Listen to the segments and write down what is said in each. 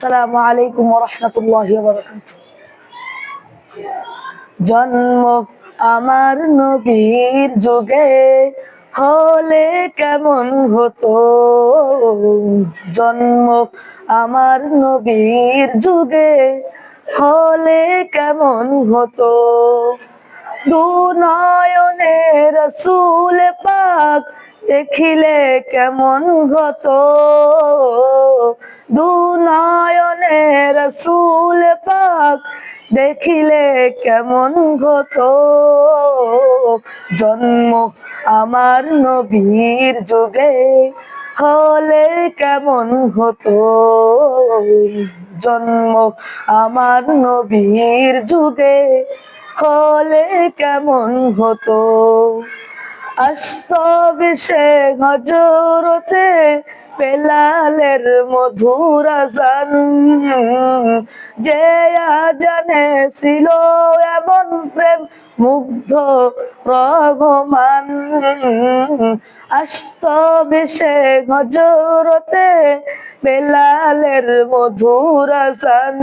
আসসালামু আলাইকুম রহমতুল্লাহ জন্ম আমার নবীর যুগে হলে কেমন হতো? জন্ম আমার নবীর যুগে হলে কেমন হতো? দু নয়নে রসুল পাক দেখিলে কেমন হতো দু নয়নে রসুল পাক দেখিলে কেমন হতো জন্ম আমার নবীর যুগে হলে কেমন হতো? জন্ম আমার নবীর যুগে হলে কেমন হতো? আস্ত বিশে হজরতে পেলালের মধুর আজান। যে জানে ছিল এমন প্রেম, মুগ্ধ রঘমান আস্ত বিশে হজরতে বেলালের মধুর আজান।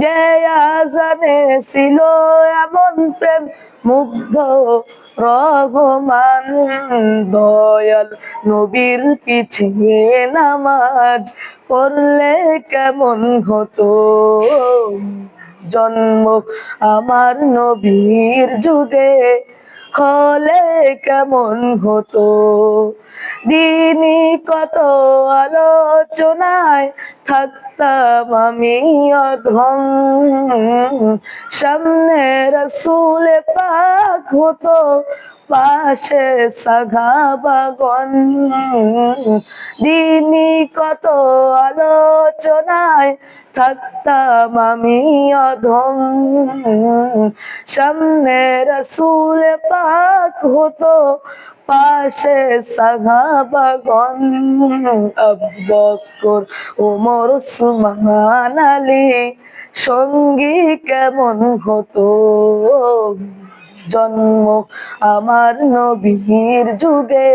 যে আজানে ছিল এমন প্রেম মুগ্ধ রহমান দয়াল নবীর পিছিয়ে নামাজ পড়লে কেমন হতো? জন্ম আমার নবীর যুগে হলে কেমন হতো? দিনই কত আলোচনায় থাকতাম আমি অধম। সামনে রসুল পাক হতো, পাশে সাঘা বাগন। দিনই কত আলোচনায় থাকতাম আমি অধম। সামনে রসুল পাক হতো পাশে সাহাবাগন আব্বকর ওমর সুমান আলী। সঙ্গী কেমন হতো? জন্ম আমার নবীর যুগে।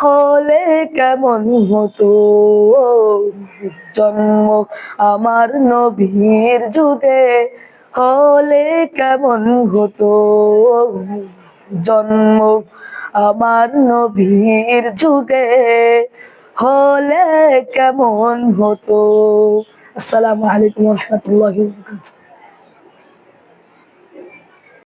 হলে কেমন হতো? জন্ম আমার নবীর যুগে হলে কেমন হতো? জন্ম আমার নবীর যুগে হলে কেমন হতো? আসসালামু আলাইকুম রহমতুল্লাহ